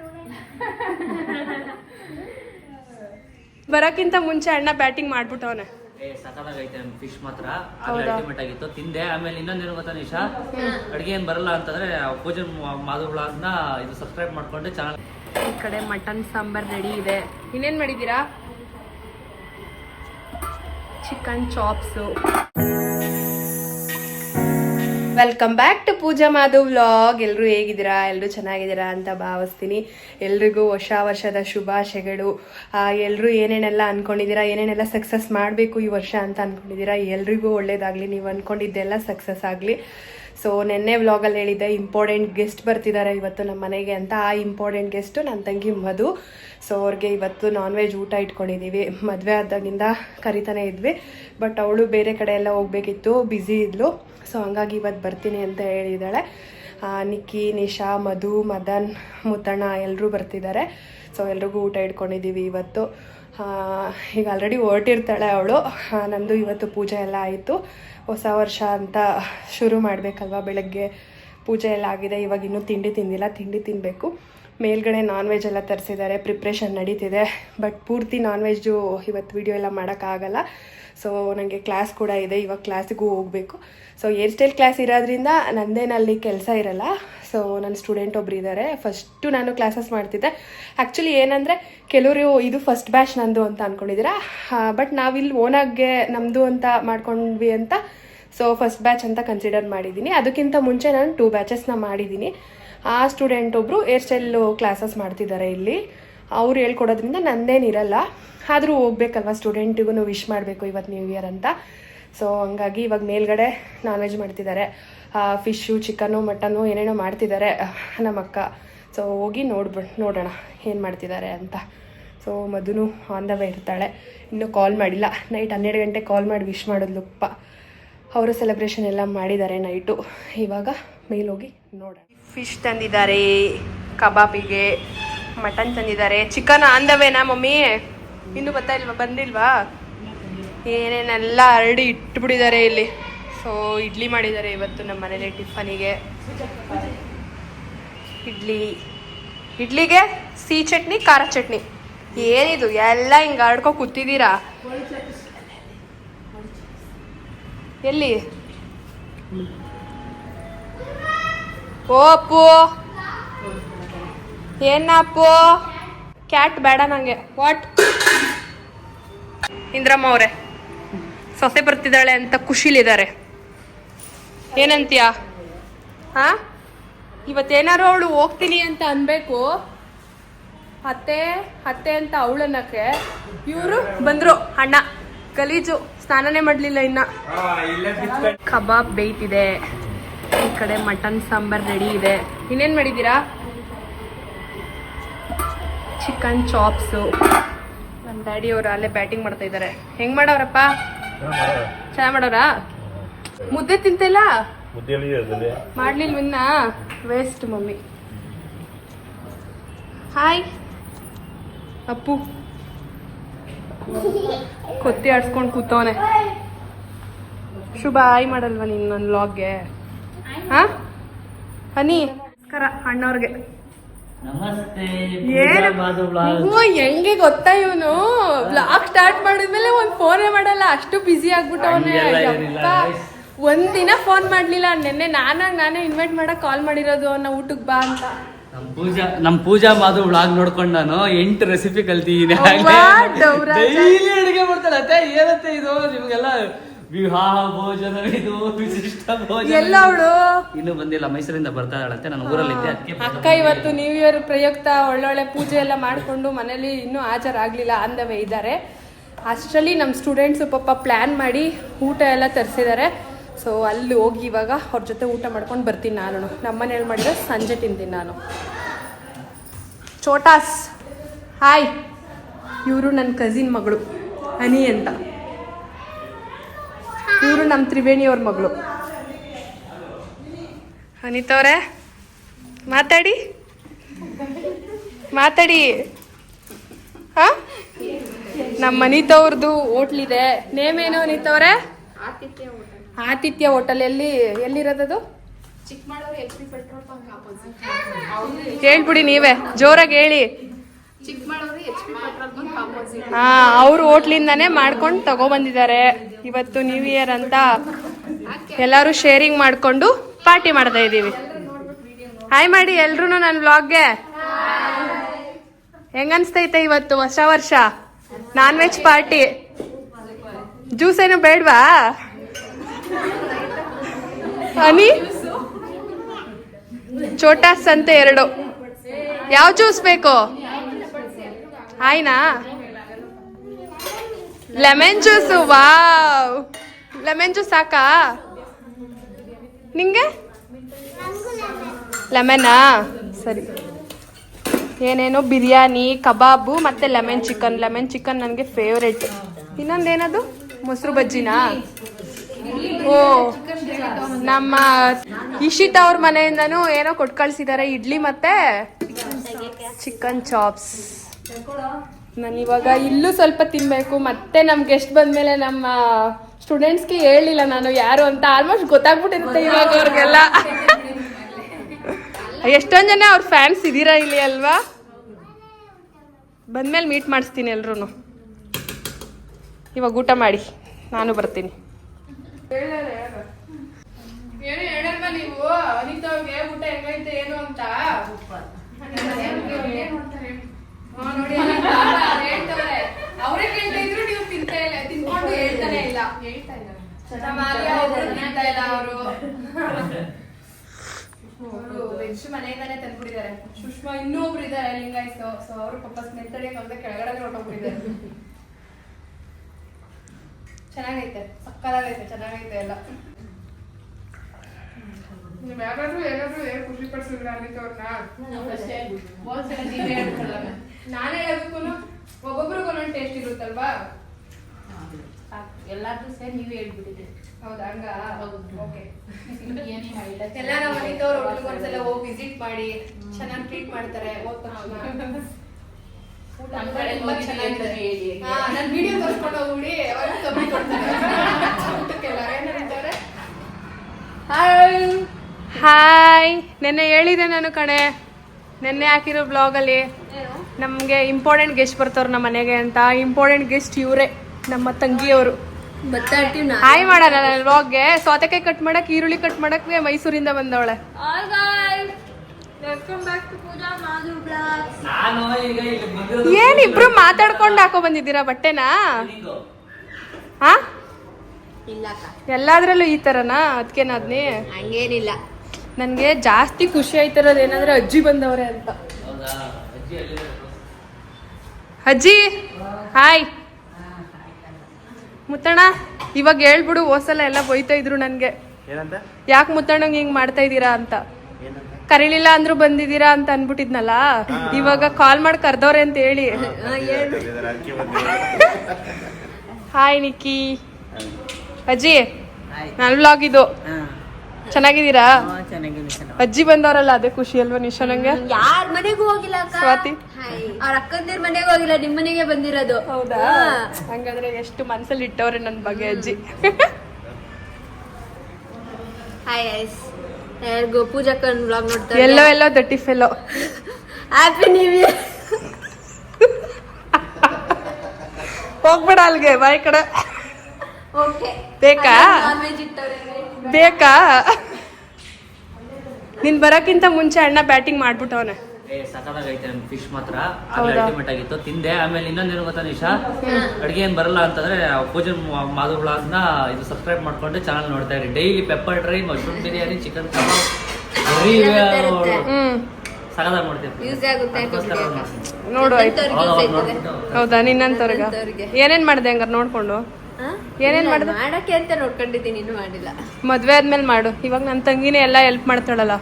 ಬರೋಕ್ಕಿಂತ ಮುಂಚೆ ಅಣ್ಣ ಬ್ಯಾಟಿಂಗ್ ಮಾಡ್ಬಿಟ್ಟವನೆ ಏ ಸಖತ್ತಾಗೈತೆ ಫಿಶ್ ಮಾತ್ರ? ಅಲ್ಟಿಮೇಟ್ ಆಗಿತ್ತು. ತಿಂದೆ ಆಮೇಲೆ ಇನ್ನೊಂದೇನು ಗೊತ್ತಾ ನಿಶಾ? ಅಡುಗೆ ಏನು ಬರಲ್ಲ ಅಂತಂದ್ರೆ ಪೂಜೆ ಮಾಧುಗಳನ್ನ ಇದು ಸಬ್ಸ್ಕ್ರೈಬ್ ಮಾಡ್ಕೊಂಡು ಚಾನಲ್ ಈ ಕಡೆ ಮಟನ್ ಸಾಂಬಾರ್ ರೆಡಿ ಇದೆ. ಇನ್ನೇನು ಮಾಡಿದ್ದೀರಾ? Chicken chops welcome back to Pooja Madhu vlog ಎಲ್ಲರೂ ಹೇಗಿದ್ದೀರಾ? ಎಲ್ಲರೂ ಚೆನ್ನಾಗಿದ್ದೀರಾ ಅಂತ ಭಾವಿಸ್ತೀನಿ. ಎಲ್ರಿಗೂ ಹೊಸ ವರ್ಷದ ಶುಭಾಶಯಗಳು. ಎಲ್ಲರೂ ಏನೇನೆಲ್ಲ ಅನ್ಕೊಂಡಿದ್ದೀರಾ? ಏನೇನೆಲ್ಲ ಸಕ್ಸಸ್ ಮಾಡಬೇಕು ಈ ವರ್ಷ ಅಂತ ಅನ್ಕೊಂಡಿದ್ದೀರಾ? ಎಲ್ರಿಗೂ ಒಳ್ಳೇದಾಗಲಿ. ನೀವು ಅನ್ಕೊಂಡಿದ್ದೆಲ್ಲ ಸಕ್ಸಸ್ ಆಗಲಿ. ಸೊ ನಿನ್ನೆ ವ್ಲಾಗಲ್ಲಿ ಹೇಳಿದ್ದೆ ಇಂಪಾರ್ಟೆಂಟ್ ಗೆಸ್ಟ್ ಬರ್ತಿದ್ದಾರೆ ಇವತ್ತು ನಮ್ಮ ಮನೆಗೆ ಅಂತ. ಆ ಇಂಪಾರ್ಟೆಂಟ್ ಗೆಸ್ಟು ನನ್ನ ತಂಗಿ ಮಧು. ಸೊ ಅವ್ರಿಗೆ ಇವತ್ತು ನಾನ್ ವೆಜ್ ಊಟ ಇಟ್ಕೊಂಡಿದ್ದೀವಿ. ಮದುವೆ ಆದಾಗಿಂದ ಕರಿತಾನೆ ಇದ್ವಿ. ಬಟ್ ಅವಳು ಬೇರೆ ಕಡೆ ಎಲ್ಲ ಹೋಗ್ಬೇಕಿತ್ತು. ಬ್ಯುಸಿ ಇದ್ಲು. ಸೊ ಹಂಗಾಗಿ ಇವತ್ತು ಬರ್ತೀನಿ ಅಂತ ಹೇಳಿದ್ದಾಳೆ. ನಿಕ್ಕಿ, ನಿಶಾ, ಮಧು, ಮದನ್, ಮುತಣ್ಣ ಎಲ್ಲರೂ ಬರ್ತಿದ್ದಾರೆ. ಸೊ ಎಲ್ರಿಗೂ ಊಟ ಇಟ್ಕೊಂಡಿದ್ದೀವಿ ಇವತ್ತು. ಈಗ ಆಲ್ರೆಡಿ ಹೊರಟಿರ್ತಾಳೆ ಅವಳು. ನಂದು ಇವತ್ತು ಪೂಜೆ ಎಲ್ಲ ಆಯಿತು. ಹೊಸ ವರ್ಷ ಅಂತ ಶುರು ಮಾಡಬೇಕಲ್ವಾ? ಬೆಳಗ್ಗೆ ಪೂಜೆ ಎಲ್ಲ ಆಗಿದೆ. ಇವಾಗ ಇನ್ನೂ ತಿಂಡಿ ತಿಂದಿಲ್ಲ. ತಿಂಡಿ ತಿನ್ನಬೇಕು ಮೇಲ್ಗಡೆ ನಾನ್ ವೆಜ್ ಎಲ್ಲ ತರಿಸಿದ್ದಾರೆ ಪ್ರಿಪ್ರೇಷನ್ ನಡೀತಿದೆ ಬಟ್ ಪೂರ್ತಿ ನಾನ್ ವೆಜ್ಜು ಇವತ್ತು ವಿಡಿಯೋ ಎಲ್ಲ ಮಾಡೋಕ್ಕಾಗಲ್ಲ. ಸೊ ನನಗೆ ಕ್ಲಾಸ್ ಕೂಡ ಇದೆ, ಇವಾಗ ಕ್ಲಾಸಿಗೂ ಹೋಗಬೇಕು. ಸೊ ಏರ್ ಸ್ಟೈಲ್ ಕ್ಲಾಸ್ ಇರೋದ್ರಿಂದ ನಂದೇನಲ್ಲಿ ಕೆಲಸ ಇರಲ್ಲ. ಸೊ ನನ್ನ ಸ್ಟೂಡೆಂಟ್ ಒಬ್ರು ಇದ್ದಾರೆ ಫಸ್ಟು ನಾನು ಕ್ಲಾಸಸ್ ಮಾಡ್ತಿದ್ದೆ. ಆ್ಯಕ್ಚುಲಿ ಏನಂದರೆ, ಕೆಲವರು ಇದು ಫಸ್ಟ್ ಬ್ಯಾಚ್ ನಂದು ಅಂತ ಅಂದ್ಕೊಂಡಿದ್ದೀರಾ ಬಟ್ ನಾವಿಲ್ಲಿ ಓನಾಗೆ ನಮ್ಮದು ಅಂತ ಮಾಡ್ಕೊಂಡ್ವಿ ಅಂತ ಸೊ ಫಸ್ಟ್ ಬ್ಯಾಚ್ ಅಂತ ಕನ್ಸಿಡರ್ ಮಾಡಿದ್ದೀನಿ. ಅದಕ್ಕಿಂತ ಮುಂಚೆ ನಾನು ಟೂ ಬ್ಯಾಚಸ್ನ ಮಾಡಿದ್ದೀನಿ. ಆ ಸ್ಟೂಡೆಂಟ್ ಒಬ್ಬರು ಹೇರ್ ಸ್ಟೈಲ್ ಕ್ಲಾಸಸ್ ಮಾಡ್ತಿದ್ದಾರೆ ಇಲ್ಲಿ. ಅವ್ರು ಹೇಳ್ಕೊಡೋದ್ರಿಂದ ನಂದೇನಿರಲ್ಲ ಆದರೂ ಹೋಗ್ಬೇಕಲ್ವ ಸ್ಟೂಡೆಂಟಿಗೂ ವಿಶ್ ಮಾಡಬೇಕು ಇವತ್ತು ನ್ಯೂ ಇಯರ್ ಅಂತ. ಸೊ ಹಂಗಾಗಿ ಇವಾಗ ಮೇಲ್ಗಡೆ ನಾನ್ ವೆಜ್ ಮಾಡ್ತಿದ್ದಾರೆ ಫಿಶು ಚಿಕನು ಮಟನು ಏನೇನೋ ಮಾಡ್ತಿದ್ದಾರೆ ನಮ್ಮ ಅಕ್ಕ. ಸೊ ಹೋಗಿ ನೋಡ್ಬ, ನೋಡೋಣ ಏನು ಮಾಡ್ತಿದ್ದಾರೆ ಅಂತ. ಸೊ ಮಧುನು ಆನ್ ದ ವೇ ಇರ್ತಾಳೆ. ಇನ್ನೂ ಕಾಲ್ ಮಾಡಿಲ್ಲ. ನೈಟ್ ಹನ್ನೆರಡು ಗಂಟೆ ಕಾಲ್ ಮಾಡಿ ವಿಶ್ ಮಾಡಿದ್ಲುಪ್ಪ. ಅವರು ಸೆಲೆಬ್ರೇಷನ್ ಎಲ್ಲ ಮಾಡಿದ್ದಾರೆ ನೈಟು. ಇವಾಗ ಮೇಲೋಗಿ ನೋಡೋಣ. ಫಿಶ್ ತಂದಿದ್ದಾರೆ, ಕಬಾಬಿಗೆ ಮಟನ್ ತಂದಿದ್ದಾರೆ. ಚಿಕನ್ ಆನ್ ದ ವೇನಾ ಮಮ್ಮಿ? ಇನ್ನೂ ಬರ್ತಾ ಇಲ್ವಾ? ಬಂದಿಲ್ವಾ? ಏನೇನೆಲ್ಲ ಹರಡಿ ಇಟ್ಬಿಟ್ಟಿದ್ದಾರೆ ಇಲ್ಲಿ. ಸೊ ಇಡ್ಲಿ ಮಾಡಿದ್ದಾರೆ ಇವತ್ತು ನಮ್ಮ ಮನೇಲಿ ಟಿಫನಿಗೆ. ಇಡ್ಲಿ. ಇಡ್ಲಿಗೆ ಸಿಹಿ ಚಟ್ನಿ, ಖಾರ ಚಟ್ನಿ. ಏನಿದು? ಎಲ್ಲ ಹಿಂಗೆ ಆಡ್ಕೊ ಕೂತಿದ್ದೀರಾ? ಎಲ್ಲಿ? ಓ ಅಪ್ಪು. ಏನ ಕ್ಯಾಟ್ ಬೇಡ ನಂಗೆ. ವಾಟ್ ಇಂದ್ರಮ್ಮ ಅವರೇ ಸೊಸೆ ಬರ್ತಿದ್ದಾಳೆ ಅಂತ ಖುಷಿಲಿದ್ದಾರೆ. ಏನಂತೀಯ? ಹಾ? ಇವತ್ತೇನಾರು ಅವಳು ಹೋಗ್ತೀನಿ ಅಂತ ಅನ್ಬೇಕು. ಅತ್ತೆ ಅತ್ತೆ ಅಂತ ಅವಳನ್ನಕ್ಕೆ ಇವರು ಬಂದರು ಅಣ್ಣ ಗಲೀಜು. ಸ್ನಾನನೇ ಮಾಡ್ಲಿಲ್ಲ ಇನ್ನ. ಕಬಾಬ್ ಬೇಯ್ತಿದೆ ಈ ಕಡೆ ಮಟನ್ ಸಾಂಬಾರ್ ರೆಡಿ ಇದೆ. ಇನ್ನೇನ್ ಮಾಡಿದೀರಾ ಚಿಕನ್ ಚಾಪ್ಸು ನಮ್ಮ ಡ್ಯಾಡಿ ಅವರು ಅಲ್ಲೇ ಬ್ಯಾಟಿಂಗ್ ಮಾಡ್ತಾ ಇದ್ದಾರೆ ಹೆಂಗ್ ಮಾಡವ್ರಪ್ಪ? ಚೆನ್ನಾಗ್ ಮಾಡೋರಾ? ಮುದ್ದೆ ತಿಂತಿಲ್ಲ? ಇಲ್ಲ ಮಾಡ್ಲಿಲ್ಲ ಮಾಡ್ಲಿಲ್ವಿನ್ನ ವೇಸ್ಟ್ ಮಮ್ಮಿ. ಹಾಯ್ ಅಪ್ಪು. ಕೊತ್ತಿ ಆಡ್ಸ್ಕೊಂಡು ಕೂತವನೆ. ಶುಭ ಆಯ್ ಮಾಡಲ್ವಾ ನೀನು ನನ್ನ ಲಾಗ್ಗೆ ಹಾ? ಹನಿ ನಮಸ್ಕಾರ ಅಣ್ಣವ್ರಿಗೆ. ಹೆಂಗೆ ಗೊತ್ತಾ ಇವನು? ಬ್ಲಾಗ್ ಸ್ಟಾರ್ಟ್ ಮಾಡಿದ್ಮೇಲೆ ಒಂದ್ ಫೋನೇ ಮಾಡಲ್ಲ ಅಷ್ಟು ಬಿಸಿ ಆಗ್ಬಿಟ್ಟವನೆ. ಒಂದಿನ ಫೋನ್ ಮಾಡ್ಲಿಲ್ಲ. ನೆನ್ನೆ ನಾನಾಗ ನಾನೇ ಇನ್ವೈಟ್ ಮಾಡಕ್ ಕಾಲ್ ಮಾಡಿರೋದು ಅವನ್ನ ಊಟಕ್ಕೆ ಬಾ ಅಂತ. ನಮ್ ಪೂಜಾ ನಮ್ ಪೂಜಾ ಮಾಧು ಬ್ಲಾಗ್ ನೋಡ್ಕೊಂಡು ನಾನು ಎಂಟು ರೆಸಿಪಿ ಕಲ್ತಿದ್ದೀನಿ. ಡೈಲಿ ಅಡುಗೆ ಮಾಡ್ತಾಳೆ. ಅತ್ತೆ ಏನತ್ತೆ ಇದು? ನಿಮ್ಗೆಲ್ಲ ವಿವಾಹ ಭೋಜನ ಇದು ವಿಶಿಷ್ಟ ಭೋಜನ. ಎಲ್ಲ ಅವಳು. ಇನ್ನು ಬಂದಿಲ್ಲ ಮೈಸೂರಿಂದ ಬರ್ತಾ ಇದ್ದಾಳಂತೆ. ನಾನು ಊರಲ್ಲಿದ್ದೆ ಅದಕ್ಕೆ ಅಕ್ಕ ಇವತ್ತು ನ್ಯೂ ಇಯರ್ ಪ್ರಯುಕ್ತ ಒಳ್ಳೊಳ್ಳೆ ಪೂಜೆ ಎಲ್ಲ ಮಾಡಿಕೊಂಡು ಮನೇಲಿ ಇನ್ನೂ ಹಾಜರಾಗಲಿಲ್ಲ ಅಂದವೇ ಇದ್ದಾರೆ. ಅಷ್ಟರಲ್ಲಿ ನಮ್ಮ ಸ್ಟೂಡೆಂಟ್ಸು ಪಾಪ ಪ್ಲ್ಯಾನ್ ಮಾಡಿ ಊಟ ಎಲ್ಲ ತರಿಸಿದ್ದಾರೆ. ಸೊ ಅಲ್ಲಿ ಹೋಗಿ ಇವಾಗ ಅವ್ರ ಜೊತೆ ಊಟ ಮಾಡ್ಕೊಂಡು ಬರ್ತೀನಿ ನಾನು. ನಮ್ಮ ಮನೇಲಿ ಮಾಡಿದ್ರೆ ಸಂಜೆ ತಿಂತೀನಿ ನಾನು. ಚೋಟಾಸ್ ಹಾಯ್. ಇವರು ನನ್ನ ಕಸಿನ್ ಮಗಳು, ಹನಿ ಅಂತ. ಇವರು ನಮ್ಮ ತ್ರಿವೇಣಿಯವ್ರ ಮಗಳು. ಅನಿತವ್ರೆ ಮಾತಾಡಿ. ಮಾತಾಡಿ. ಹಾ? ನಮ್ಮ ಅನಿತವ್ರದ್ದು ಹೋಟ್ಲಿದೆ ನೇಮೇನು ಅನಿತವ್ರೆ ಆತಿಥ್ಯ ಹೋಟೆಲ್ ಎಲ್ಲಿ ಎಲ್ಲಿರೋದದು ಹೇಳ್ಬಿಡಿ ನೀವೇ ಜೋರಾಗಿ ಹೇಳಿ. ಹಾ ಅವ್ರ ಹೋಟ್ಲಿಂದಾನೇ ಮಾಡ್ಕೊಂಡು ತಗೊಬಂದಿದ್ದಾರೆ. ಇವತ್ತು ನ್ಯೂ ಇಯರ್ ಅಂತ ಎಲ್ಲರೂ ಶೇರಿಂಗ್ ಮಾಡ್ಕೊಂಡು ಪಾರ್ಟಿ ಮಾಡ್ತಾ ಇದೀವಿ ಹಾಯ್ ಮಾಡಿ ಎಲ್ರು ನನ್ನ ವ್ಲಾಗ್ಗೆ ಹೆಂಗನ್ಸ್ತೈತೆ ಇವತ್ತು ಹೊಸ ವರ್ಷ? ನಾನ್ ವೆಜ್ ಪಾರ್ಟಿ ಜ್ಯೂಸ್ ಏನು ಬೇಡ್ವಾ? ಹನಿ? ಚೋಟಾ ಸಂತೆ ಎರಡು. ಯಾವ ಜ್ಯೂಸ್ ಬೇಕು? ಆಯ್ನಾ lemon juice, wow. Lemon juice ಸಾಕಾ? ನಿಂಗೆ? ಲೆಮನ್ನಾ ಸರಿ. ಏನೇನೋ ಬಿರಿಯಾನಿ, ಕಬಾಬು ಮತ್ತೆ ಲೆಮನ್ ಚಿಕನ್. ಲೆಮನ್ ಚಿಕನ್ ನನಗೆ ಫೇವ್ರೆಟ್ ಇನ್ನೊಂದೇನದು? ಮೊಸರು ಬಜ್ಜಿನಾ? ಓ, ನಮ್ಮ ಇಶಿತ್ ಅವ್ರ ಮನೆಯಿಂದನೂ ಏನೋ ಕೊಟ್ಟು ಕಳ್ಸಿದ್ದಾರೆ ಇಡ್ಲಿ ಮತ್ತೆ ಚಿಕನ್ ಚಾಪ್ಸ್ ನಾನು ಇವಾಗ ಇಲ್ಲೂ ಸ್ವಲ್ಪ ತಿನ್ಬೇಕು, ಮತ್ತೆ ನಮ್ ಗೆಸ್ಟ್ ಬಂದ್ಮೇಲೆ ನಮ್ಮ ಸ್ಟೂಡೆಂಟ್ಸ್ಗೆ ಹೇಳಿಲ್ಲ ನಾನು ಯಾರು ಅಂತ. ಆಲ್ಮೋಸ್ಟ್ ಗೊತ್ತಾಗ್ಬಿಟ್ಟಿರುತ್ತೆ ಇವಾಗ ಅವ್ರಿಗೆಲ್ಲ. ಎಷ್ಟೊಂದ್ ಜನ ಅವ್ರ ಫ್ಯಾನ್ಸ್ ಇದೀರಾ ಇಲ್ಲಿ ಅಲ್ವಾ? ಬಂದ್ಮೇಲೆ ಮೀಟ್ ಮಾಡಿಸ್ತೀನಿ ಎಲ್ರು ಇವಾಗ ಊಟ ಮಾಡಿ, ನಾನು ಬರ್ತೀನಿ. ಏನು ಹೇಳಲ್ವಾ ನೀವು? ಅನಿತಾವ್ಗೆ ಊಟ ಹೆಂಗೈತೆ ಏನು ಅಂತ? ನೋಡಿ ಅವರೇ ಕೇಳ್ತಾ ಇದ್ರು ನೀವು ತಿಂತಾ ಇಲ್ಲ ತಿನ್ಕೊಂಡು ಹೇಳ್ತಾನೆ ಇಲ್ಲ. ಹೇಳ್ತಾ ತಿಂತಾ ಅವರು. ವೆಜ್ ಮನೆಯಿಂದಾನೆ ತಂದ್ಬಿಟ್ಟಿದ್ದಾರೆ. ಸುಷ್ಮಾ ಇನ್ನೂ ಒಬ್ರು ಇದ್ದಾರೆ ಲಿಂಗಾಯ್ತು. ಸೊ ಅವ್ರು ಪಾಪ ಸ್ನೇಹಿತರಿಗೆ ಕೆಳಗಡೆ ಹೊರಟೋಗ್ಬಿಟ್ಟಿದ್ದಾರೆ. ಚೆನ್ನಾಗೈತೆ ಸಕ್ಕದಾಗೈತೆ ಚೆನ್ನಾಗೈತೆ ಎಲ್ಲ. ನೀವ್ ಯಾರಾದ್ರೂ ಏನಾದ್ರೂ ಏನ್ ಖುಷಿ ಪಡಿಸಿದ್ರ ಅನಿತವ್ರನ್ನ ನಾನೇ ಅದಕ್ಕೂ ಒಬ್ಬೊಬ್ರಿಗೂ ಒಂದೊಂದು ಟೇಸ್ಟ್ ಇರುತ್ತಲ್ವಾ? ಎಲ್ಲಾದ್ರೂ ಸೇರಿ ನೀವೇ ಹೇಳ್ಬಿಟ್ಟಿದ್ರಿ ಹೌದಾ ಹಂಗ? ಹೌದು. ಓಕೆ ಎಲ್ಲ ನಮ್ಮ ಮನೆಯವ್ರು ಒಟ್ಟಿಗೆ ಒಂದ್ಸಲ ಹೋಗಿ ವಿಸಿಟ್ ಮಾಡಿ ಚೆನ್ನಾಗಿ ಟ್ರೀಟ್ ಮಾಡ್ತಾರೆ ಹೋದ. ನಾನ್ ವಿಡಿಯೋ ತೋರಿಸ್ಕೊಂಡು ಹೋಗ್ಬಿಡಿ. ಅವಾಗ ಕಮ್ಮಿ ಕೊಡ್ತಾರೆ. ಊಟಕ್ಕೆಲ್ಲ. ಏನಂತಾರೆ ಹಾಯ್ ಹಾಯ್ ನೆನ್ನೆ ಹೇಳಿದೆ ನಾನು ಕಣೆ. ನೆನ್ನೆ ಹಾಕಿರೋ ಬ್ಲಾಗಲ್ಲಿ ನಮಗೆ ಇಂಪಾರ್ಟೆಂಟ್ ಗೆಸ್ಟ್ ಬರ್ತಾವ್ರು ನಮ್ಮ ಮನೆಗೆ ಅಂತ. ಇಂಪಾರ್ಟೆಂಟ್ ಗೆಸ್ಟ್ ಇವರೇ ನಮ್ಮ ತಂಗಿಯವರು. ಹಾಯ್ ಮಾಡೋಣ ಬ್ಲಾಗ್ಗೆ ವ್ಲಾಗ್ಗೆ ಸೌತೆಕಾಯಿ ಕಟ್ ಮಾಡಕ್ ಈರುಳ್ಳಿ ಕಟ್ ಮಾಡಕ್ ಮೈಸೂರಿಂದ ಬಂದವಳೆ ನಾನು ಈಗ ಇಲ್ಲಿ ಬಂದಿರೋದು ಏನ್ ಇಬ್ರು ಮಾತಾಡ್ಕೊಂಡು ಹಾಕೋ ಬಂದಿದ್ದೀರಾ ಬಟ್ಟೆನಾ. ಹಾ ಎಲ್ಲಾದ್ರಲ್ಲೂ ಈ ತರನಾ? ಅದ್ಕೇನಾದ್ನಿ ಹಂಗೇನಿಲ್ಲ. ನನ್ಗೆ ಜಾಸ್ತಿ ಖುಷಿ ಆಯ್ತಿರೋದು ಏನಂದ್ರೆ ಅಜ್ಜಿ ಬಂದವ್ರೆ ಅಂತ. ಹೌದಾ? ಅಜ್ಜಿ ಹಾಯ್. ಮುತ್ತಣ್ಣ ಇವಾಗ ಹೇಳ್ಬಿಡು ಹೋಸಲ ಎಲ್ಲ ಬೈತಾ ಇದ್ರು ನನ್ಗೆ. ಏನಂತ? ಯಾಕೆ ಮುತ್ತಣ್ಣಂಗೆ ಹಿಂಗ್ ಮಾಡ್ತಾ ಇದ್ದೀರಾ ಅಂತ. ಕರೀಲಿಲ್ಲ ಅಂದ್ರು ಬಂದಿದ್ದೀರಾ ಅಂತ ಅನ್ಬಿಟ್ಟಿದ್ನಲ್ಲ ಇವಾಗ ಕಾಲ್ ಮಾಡಿ ಕರ್ದವ್ರೆ ಅಂತ ಹೇಳಿ. ಹಾಯ್ ನಿಕ್ಕಿ ಅಜ್ಜಿ ನನ್ನ ವ್ಲಾಗ್ ಇದು. ಚೆನ್ನಾಗಿದ್ದೀರಾ? ಅಜ್ಜಿ ಬಂದವರಲ್ಲ ಅದೇ ಖುಷಿ ಅಲ್ವಾ ನಿಶಾ ನಂಗೆ? ಯಾರ ಮನೆಗೂ ಹೋಗಿಲ್ಲ ಅಕ್ಕ? ಸ್ವಾತಿ? ಅವ್ರ ಅಕ್ಕಂದಿರ್ ಮನೆಗೆ ಹೋಗಿಲ್ಲ ನಿಮ್ಮ ಮನೆಗೆ ಬಂದಿರೋದು. ಹೌದಾ? ಹಂಗಂದ್ರೆ ಎಷ್ಟು ಮನ್ಸಲ್ಲಿ ಇಟ್ಟವ್ರೆ ನನ್ ಬಗ್ಗೆ ಅಜ್ಜಿ. ಹಾಯ್ ಐಸ್ ಯಾರಿಗೂ ಪೂಜಾಕನ್ ಬ್ಲಾಗ್ ನೋಡ್ತಾರೆ ಎಲ್ಲೋ ಎಲ್ಲೋ ದಟ್ಟಿ ಫೆಲೋ ಹ್ಯಾಪಿ ನ್ಯೂ ಇಯರ್ ಹೋಗ್ಬೇಡ ಅಲ್ಗೆ ಬಾಯ್ ಕಡೆ. ಓಕೆ ಬೇಕಾ? ಬೇಕಾ? ನೀನ್ ಬರಕ್ಕಿಂತ ಮುಂಚೆ ಅಣ್ಣ ಬ್ಯಾಟಿಂಗ್ ಮಾಡ್ಬಿಟ್ಟವನೆ. ಸಖತ್ತಾಗೈತೆ ನಮ್ ಫಿಶ್ ಮಾತ್ರ? ಅಲ್ಟಿಮೇಟ್ ಆಗಿತ್ತು. ತಿಂದೆ. ಆಮೇಲೆ ಇನ್ನೊಂದೇನು ಗೊತ್ತಾ ನಿಶಾ ಅಡ್ಗೆ ಏನ್ ಬರಲ್ಲ ಅಂತಂದ್ರೆ ಪೂಜನ್ ಮಾಧು ಇದು ಸಬ್ಸ್ಕ್ರೈಬ್ ಮಾಡ್ಕೊಂಡು ಚಾನಲ್ ನೋಡ್ತಾ ಇರಿ. Daily pepper dry mushroom biryani chicken kebab hmm. ಸಖತ್ತಾಗಿ ಮಾಡ್ತೀನಿ. ನೋಡು ಹೌದು, ನಿನ್ನಂತವ್ರಗ. ಏನೇನ್ ಮಾಡ್ದೆ ಹಂಗಾರ ನೋಡ್ಕೊಂಡು? ಏನೇನ್ ಮಾಡ್ದೆ? ಮಾಡಕ್ಕೆ ಅಂತ ನೋಡ್ಕೊಂಡಿದ್ದೀನಿ ಇನ್ನೂ ಮಾಡಿಲ್ಲ. ಮದ್ವೆ ಆದ್ಮೇಲೆ ಮಾಡು. ಇವಾಗ ನನ್ನ ತಂಗಿನೇ ಎಲ್ಲ ಹೆಲ್ಪ್ ಮಾಡ್ತಾಳಲ್ಲ.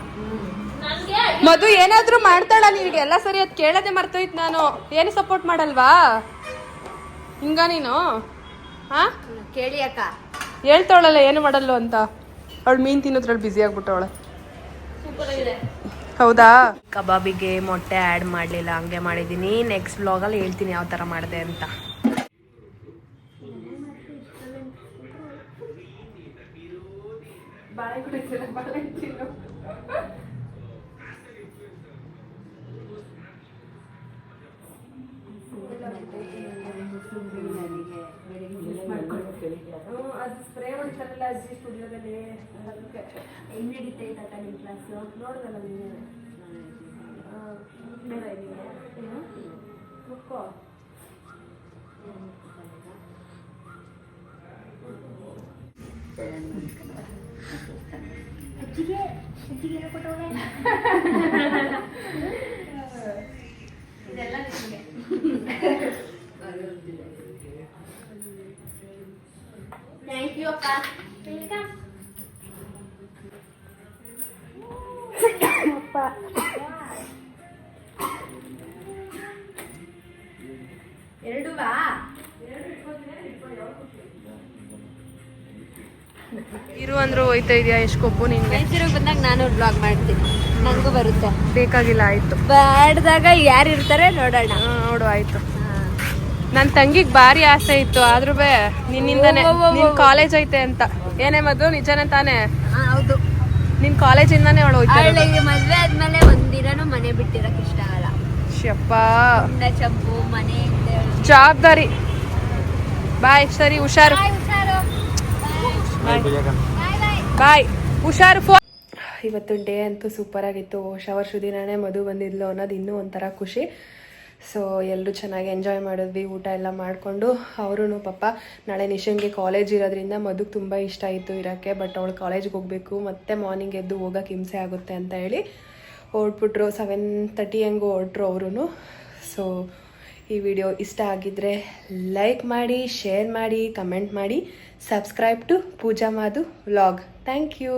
ಮಧು ಏನಾದ್ರೂ ಮಾಡ್ತಾಳ ನಿನಗೆ ಎಲ್ಲ ಸರಿ ಅದ್ ಕೇಳದೆ ಮರ್ತೋಯ್ತು ನಾನು. ಏನು ಸಪೋರ್ಟ್ ಮಾಡಲ್ವಾ? ಹಿಂಗ ನೀನು? ಹಾ ಕೇಳಿ ಅಕ್ಕ. ಹೇಳ್ತಾವಳಲ್ಲ ಏನು ಮಾಡಲ್ಲು ಅಂತ. ಅವಳು ಮೀನ್ ತಿನ್ನೋದ್ರಲ್ಲಿ ಬ್ಯುಸಿ ಆಗ್ಬಿಟ್ಟವಳೆ. ಹೌದಾ? ಕಬಾಬಿಗೆ ಮೊಟ್ಟೆ ಆ್ಯಡ್ ಮಾಡಲಿಲ್ಲ ಹಂಗೆ ಮಾಡಿದ್ದೀನಿ ನೆಕ್ಸ್ಟ್ ಬ್ಲಾಗಲ್ಲಿ ಹೇಳ್ತೀನಿ ಯಾವ ಥರ ಮಾಡಿದೆ ಅಂತ. ಅದು ಸ್ಪ್ರೇ ಮಾಡ್ತಾರಲ್ಲ, ಅಜ್ಜಿ ಸ್ಟುಡಿಯೋದಲ್ಲಿ. ಅದಕ್ಕೆ ಹೆಂಗ್ ನಡೀತೈತೆ ಅಕ್ಕ ನಿಮ್ಮ ಕ್ಲಾಸ್ ನೋಡ್ದಲ್ಲ ನೀವು? ನೋಡ ಇದೀನಿ ಏನು? ಅಜ್ಜಿಗೆ ಅಜ್ಜಿಗೆ ಕೊಟ್ಟವಳೆ ಇದೆಲ್ಲ ನಿಮಗೆ. ಥ್ಯಾಂಕ್ ಯು ಅಪ್ಪ ವೆಲ್ಕಮ್ ಎರಡು ಬಾ ಇರು ಅಂದ್ರೆ ಹೋಯ್ತಾ ಇದೆಯಾ ಎಷ್ಟು ಕೊಬ್ಬು ನಿನ್ಗೆ? ಮೈಸೂರಿಗೆ ಬಂದಾಗ ನಾನು ಬ್ಲಾಗ್ ಮಾಡ್ತೀನಿ. ನನಗೂ ಬರುತ್ತೆ. ಬೇಕಾಗಿಲ್ಲ ಆಯ್ತು. ಬ್ಯಾಡ್ದಾಗ ಯಾರು ಇರ್ತಾರೆ ನೋಡೋಣ. ನೋಡು ಆಯ್ತು. ನನ್ನ ತಂಗಿಗ್ ಭಾರಿ ಆಸೆ ಇತ್ತು ಆದ್ರೂ ಬೇ ನಿನ್ನಿಂದನೇ ನಿನ್ ಕಾಲೇಜ್ ಐತೆ ಅಂತ. ಏನೇ ಮದ್ದು ನಿಜನೇ ತಾನೇ? ಹೌದು. ನಿನ್ ಕಾಲೇಜಿಂದಾನೇ ಅವಳು ಮದ್ವೆ ಆದ್ಮೇಲೆ ಒಂದಿರೋ ಮನೆ ಬಿಟ್ಟಿರಕ್ ಇಷ್ಟ ಆಗಲ್ಲ. ಶಪ್ಪ ಚಂಪು ಮನೆ. ಜವಾಬ್ದಾರಿ. ಬಾಯ್ ಸರಿ ಹುಷಾರು. ಬಾಯ್, ಹುಷಾರು. ಫೋನ್ ಇವತ್ತು ಡೇ ಅಂತೂ ಸೂಪರ್ ಆಗಿತ್ತು. ಹೊಸ ವರ್ಷ ದಿನನೇ ಮಧು ಬಂದಿದ್ಲು ಅನ್ನೋದು ಇನ್ನೂ ಒಂಥರ ಖುಷಿ. ಸೊ ಎಲ್ಲರೂ ಚೆನ್ನಾಗಿ ಎಂಜಾಯ್ ಮಾಡಿದ್ವಿ ಊಟ ಎಲ್ಲ ಮಾಡಿಕೊಂಡು. ಅವರು ಪಾಪ ನಾಳೆ ನಿಶಂಗೆ ಕಾಲೇಜ್ ಇರೋದ್ರಿಂದ ಮಧುಗೆ ತುಂಬ ಇಷ್ಟ ಆಯಿತು ಇರೋಕ್ಕೆ ಬಟ್ ಅವಳು ಕಾಲೇಜ್ಗೆ ಹೋಗಬೇಕು ಮತ್ತೆ ಮಾರ್ನಿಂಗ್ ಎದ್ದು ಹೋಗೋಕೆ ಹಿಂಸೆ ಆಗುತ್ತೆ ಅಂತ ಹೇಳಿ ಹೊರಟ್ಬಿಟ್ರು. ಸೆವೆನ್ ತರ್ಟಿ ಹಂಗೆ ಹೊರಟ್ರು ಅವರು ಸೊ ಈ ವಿಡಿಯೋ ಇಷ್ಟ ಆಗಿದ್ದರೆ ಲೈಕ್ ಮಾಡಿ ಶೇರ್ ಮಾಡಿ ಕಮೆಂಟ್ ಮಾಡಿ subscribe to Pooja Madhu vlog thank you